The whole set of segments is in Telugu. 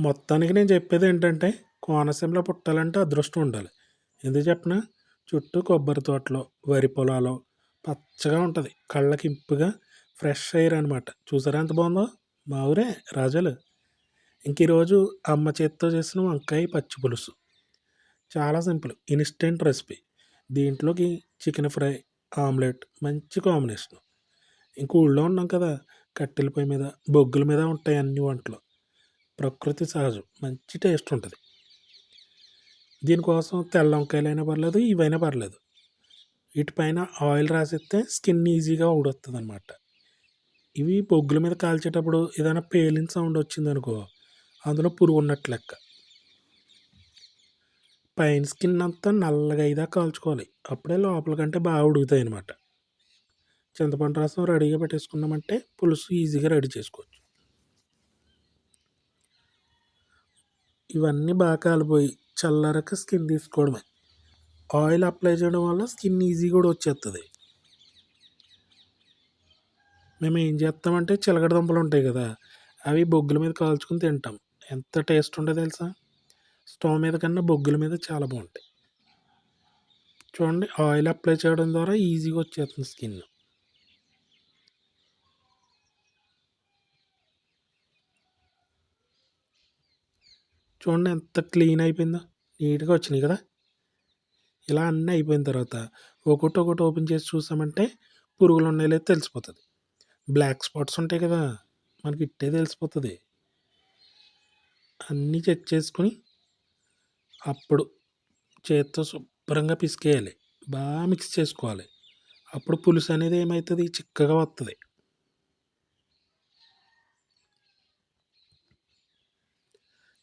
మొత్తానికి నేను చెప్పేది ఏంటంటే కోనసీమలో పుట్టాలంటే అదృష్టం ఉండాలి. ఎందుకు చెప్పనా? చుట్టూ కొబ్బరి తోటలు వరి పొలాలు పచ్చగా ఉంటుంది. కళ్ళకి ఇంపుగా ఫ్రెష్ ఎయిర్ అనమాట చూసారా ఎంత బాగుందో? మా ఊరే రాజాలు. ఇంక ఈరోజు అమ్మ చేతితో చేసిన వంకాయ పచ్చి పులుసు. చాలా సింపుల్ ఇన్స్టెంట్ రెసిపీ. దీంట్లోకి చికెన్ ఫ్రై ఆమ్లెట్ మంచి కాంబినేషన్. ఇంక ఊళ్ళో ఉన్నాం కదా కట్టెల పొయ్యి మీద బొగ్గుల మీద ఉంటాయి అన్ని వంటలు. ప్రకృతి సహజం. మంచి టేస్ట్ ఉంటుంది. దీనికోసం తెల్ల వంకాయలైనా పర్లేదు ఇవైనా పర్లేదు. వీటిపైన ఆయిల్ రాసిస్తే స్కిన్ ఈజీగా ఊడొస్తుంది అనమాట ఇవి బొగ్గుల మీద కాల్చేటప్పుడు ఏదైనా పేలిన సౌండ్ వచ్చింది అనుకో అందులో పురుగు ఉన్నట్లు లెక్క. పైన స్కిన్ అంతా నల్లగా ఇదా కాల్చుకోవాలి. అప్పుడే లోపల కంటే బాగా ఉడుకుతాయి అనమాట చింతపండు రసం రెడీగా పెట్టేసుకున్నామంటే పులుసు ఈజీగా రెడీ చేసుకోవచ్చు. ఇవన్నీ బాగా కాలిపోయి చల్లారాక స్కిన్ తీసుకోవడమే. ఆయిల్ అప్లై చేయడం వల్ల స్కిన్ ఈజీ కూడా వచ్చేస్తుంది మేము ఏం చేస్తామంటే చిలకడ దుంపలు ఉంటాయి కదా అవి బొగ్గుల మీద కాల్చుకుని తింటాం. ఎంత టేస్ట్ ఉంటుంది తెలుసా? స్టవ్ మీద కన్నా బొగ్గుల మీద చాలా బాగుంటాయి. చూడండి ఆయిల్ అప్లై చేయడం ద్వారా ఈజీగా వచ్చేస్తుంది స్కిన్. చూడండి ఎంత క్లీన్ అయిపోయిందో. నీట్గా వచ్చినాయి కదా. ఇలా అన్నీ అయిపోయిన తర్వాత ఒకటి ఒకటి ఓపెన్ చేసి చూసామంటే పురుగులు ఉన్నాయి లేదు తెలిసిపోతుంది. బ్లాక్ స్పాట్స్ ఉంటాయి కదా మనకి ఇట్టే తెలిసిపోతుంది. అన్నీ చెక్ చేసుకుని అప్పుడు చేత్తో శుభ్రంగా పిసికేయాలి. బాగా మిక్స్ చేసుకోవాలి. అప్పుడు పులుసు అనేది ఏమవుతుంది చిక్కగా వస్తుంది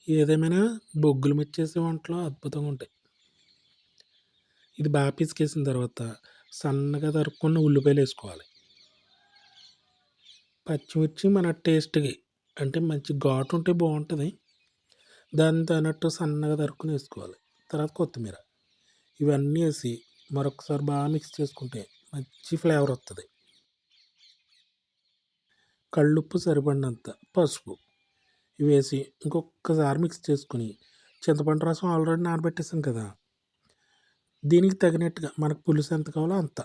ఏదేమైనా బొగ్గులు మీద వంటలు అద్భుతంగా ఉంటాయి. ఇది బాగా పిసికేసిన తర్వాత సన్నగా తరుక్కున్న ఉల్లిపాయలు వేసుకోవాలి. పచ్చిమిర్చి మన టేస్ట్కి అంటే మంచి ఘాటు ఉంటే బాగుంటుంది. దాని తగినట్టు సన్నగా తరుక్కుని వేసుకోవాలి. తర్వాత కొత్తిమీర. ఇవన్నీ వేసి మరొకసారి బాగా మిక్స్ చేసుకుంటే మంచి ఫ్లేవర్ వస్తుంది కళ్ళుప్పు సరిపడినంత పసుపు. వేసి ఇంకొకసారి మిక్స్ చేసుకుని చింతపండు రసం ఆల్రెడీ నానబెట్టేసాం కదా. దీనికి తగినట్టుగా మనకు పులుసు ఎంత కావాలో అంత.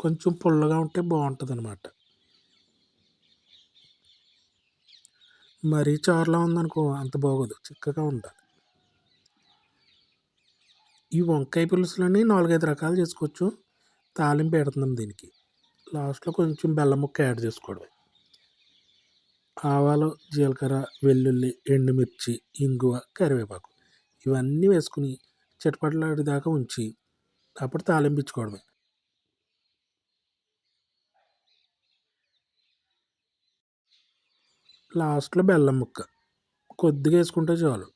కొంచెం పుల్లగా ఉంటే బాగుంటుంది అనమాట మరీ చారులా ఉందనుకో అంత బాగోదు చిక్కగా ఉండాలి. ఈ వంకాయ పులుసులని నాలుగైదు రకాలు చేసుకోవచ్చు. తాలింపు పెడుతున్నాం దీనికి. లాస్ట్లో కొంచెం బెల్లం ముక్క యాడ్ చేసుకోవడమే. ఆవాలు జీలకర్ర వెల్లుల్లి ఎండుమిర్చి ఇంగువ కరివేపాకు ఇవన్నీ వేసుకుని చిటపటలాడేదాకా ఉంచి అప్పుడు తాలింపించుకోవడమే. లాస్ట్లో బెల్లం ముక్క. కొద్దిగా వేసుకుంటే చాలు.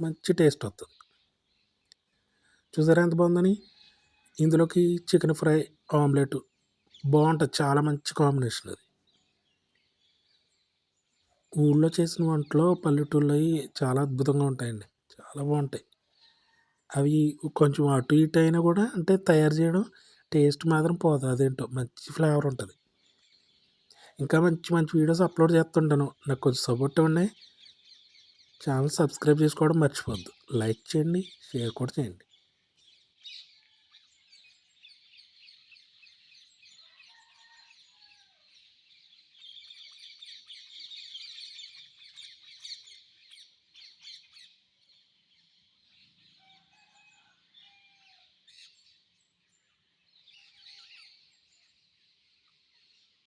మంచి టేస్ట్ వస్తుంది. చూసారా ఎంత బాగుందని? ఇందులోకి చికెన్ ఫ్రై ఆమ్లెట్ బాగుంటుంది. చాలా మంచి కాంబినేషన్ అది. ఊళ్ళో చేసిన వంటలు పల్లెటూళ్ళవి చాలా అద్భుతంగా ఉంటాయండి. చాలా బాగుంటాయి. అవి కొంచెం అటు ఇటు అయినా కూడా అంటే తయారు చేయడం టేస్ట్ మాత్రం పోదు. అదేంటో మంచి ఫ్లేవర్ ఉంటుంది. ఇంకా మంచి మంచి వీడియోస్ అప్లోడ్ చేస్తుంటాను. నాకు కొంచెం సపోర్ట్ ఇవ్వండి. ఛానల్ సబ్స్క్రైబ్ చేసుకోవడం మర్చిపోద్దు లైక్ చేయండి. షేర్ కూడా చేయండి.